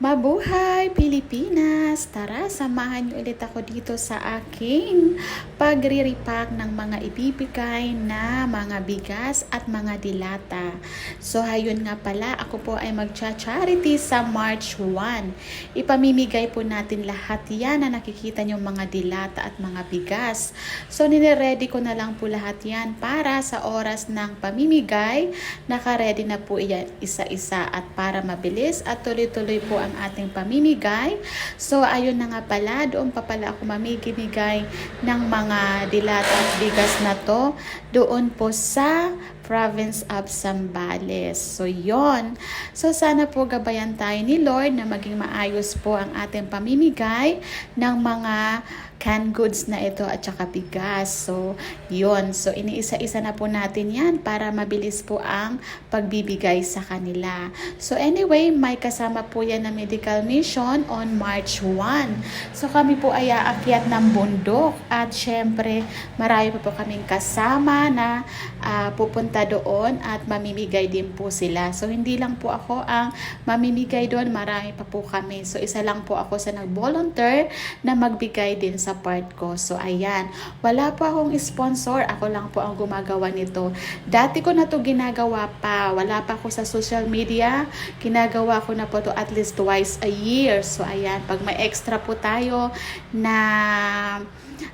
Mabuhay Pilipinas! Tara, samahan niyo ulit ako dito sa aking pagre-repack ng mga ibibigay na mga bigas at mga dilata. So, ayun nga pala, ako po ay magcha-charity sa March 1. Ipamimigay po natin lahat yan na nakikita niyo mga dilata at mga bigas. So, nire-ready ko na lang po lahat yan para sa oras ng pamimigay, naka-ready na po yan isa-isa at para mabilis at tuloy-tuloy po ang ating pamimigay. So, ayun na nga pala, doon pa pala ako mamimigay ng mga dilata at bigas na to doon po sa province of Zambales. So, yon. So, sana po gabayan tayo ni Lord na maging maayos po ang ating pamimigay ng mga canned goods na ito at saka bigas. So, yon. So, iniisa-isa na po natin yan para mabilis po ang pagbibigay sa kanila. So, anyway, may kasama po yan na medical mission on March 1. So, kami po ay aakyat ng bundok at syempre, marami pa po kaming kasama na ah, pupunta doon at mamimigay din po sila. So, hindi lang po ako ang mamimigay doon, marami pa po kami. So, isa lang po ako sa nag-volunteer na magbigay din sa part ko. So, ayan. Wala po akong sponsor. Ako lang po ang gumagawa nito. Dati ko na to ginagawa pa. Wala pa ako sa social media. Ginagawa ko na po to at least twice a year. So, ayan. Pag may extra po tayo na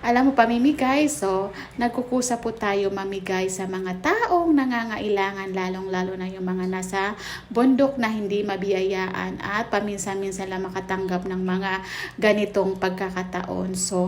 alam mo, pamimigay. So, nagkukusa po tayo mamigay sa mga taong nangangailangan, lalong-lalo na yung mga nasa bundok na hindi mabiyayaan at paminsan-minsan lang makatanggap ng mga ganitong pagkakataon. So,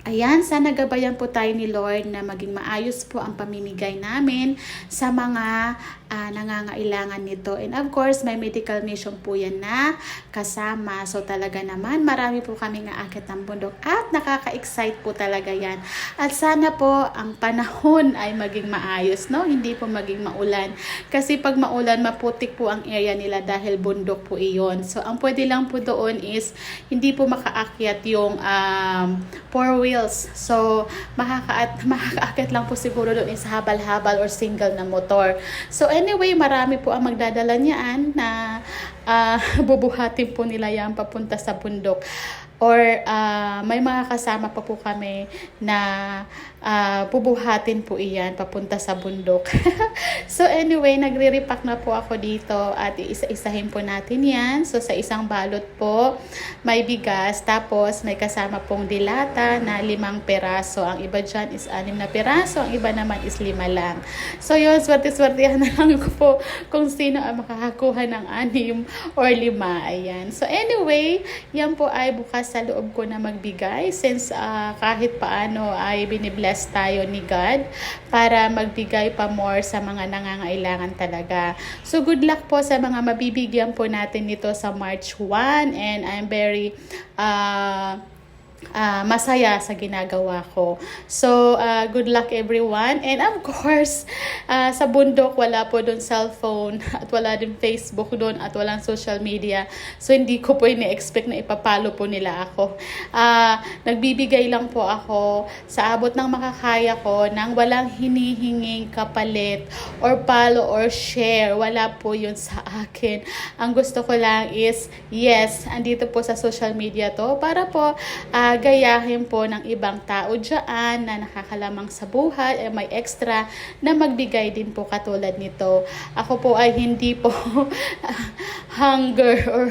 Ayan, sana gabayan po tayo ni Lord na maging maayos po ang pamimigay namin sa mga ah, nangangailangan nito. And of course, may medical mission po yan na kasama. So talaga naman, marami po kami aakit ng bundok at nakaka-excite po talaga yan. At sana po ang panahon ay maging maayos, no? Hindi po maging maulan. Kasi pag maulan, maputik po ang area nila dahil bundok po iyon. So ang pwede lang po doon is hindi po makaakyat yung um, four wheels. So makaka makakaakit lang po siguro doon is habal-habal or single na motor. So anyway, marami po ang magdadala niyaan na ah, bubuhatin po nila yan papunta sa bundok. Or ah, may mga kasama pa po kami na ah, bubuhatin po iyan papunta sa bundok. so anyway, nagre-repack na po ako dito at iisa-isahin po natin yan. So sa isang balot po, may bigas. Tapos may kasama pong dilata na limang peraso. Ang iba dyan is anim na peraso. Ang iba naman is lima lang. So yun, swerte-swertehan na lang ko po kung sino ang makakakuha ng anim or lima. Ayan. So anyway, yan po ay bukas sa loob ko na magbigay since ah, kahit paano ay binibless tayo ni God para magbigay pa more sa mga nangangailangan talaga. So good luck po sa mga mabibigyan po natin nito sa March 1 and I'm very uh, ah, masaya sa ginagawa ko. So, ah, good luck everyone. And of course, ah, sa bundok, wala po doon cellphone at wala din Facebook doon at walang social media. So, hindi ko po ini-expect na ipapalo po nila ako. Ah, nagbibigay lang po ako sa abot ng makakaya ko nang walang hinihinging kapalit or follow or share. Wala po yun sa akin. Ang gusto ko lang is, yes, andito po sa social media to para po ah, gayahin po ng ibang tao dyan na nakakalamang sa buhay, eh, may extra na magbigay din po katulad nito. Ako po ay hindi po hunger or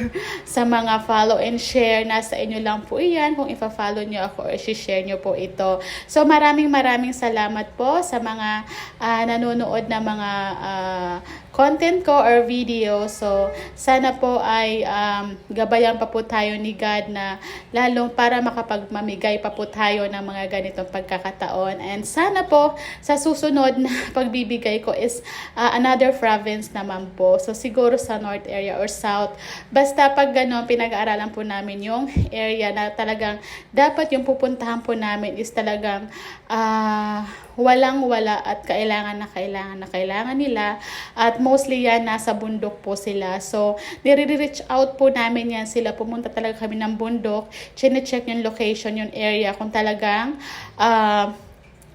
sa mga follow and share. Nasa inyo lang po iyan kung ifa-follow nyo ako or share nyo po ito. So maraming maraming salamat po sa mga ah, nanonood na mga ah, content ko or video. So, sana po ay um, gabayan pa po tayo ni God na lalong para makapagmamigay pa po tayo ng mga ganitong pagkakataon. And sana po sa susunod na pagbibigay ko is uh, another province naman po. So, siguro sa north area or south. Basta pag gano'n, pinag-aaralan po namin yung area na talagang dapat yung pupuntahan po namin is talagang ah walang wala at kailangan na kailangan na kailangan nila at mostly yan nasa bundok po sila. So nire-reach out po namin yan sila. Pumunta talaga kami ng bundok. Chine-check yung location yung area kung talagang ah,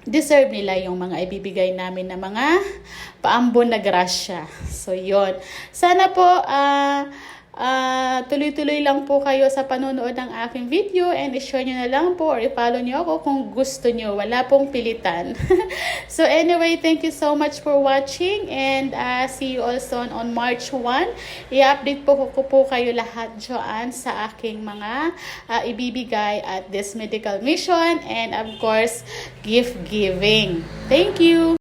deserve nila yung mga ibibigay namin na mga paambon na grasya. So yon sana po ah Ah, tuloy-tuloy lang po kayo sa panonood ng aking video and i-share nyo na lang po or i-follow nyo ako kung gusto nyo. Wala pong pilitan. so anyway, thank you so much for watching and ah, see you also on, on March 1. I-update po ko po kayo lahat dyan sa aking mga ah, ibibigay at this medical mission and of course, gift giving. Thank you!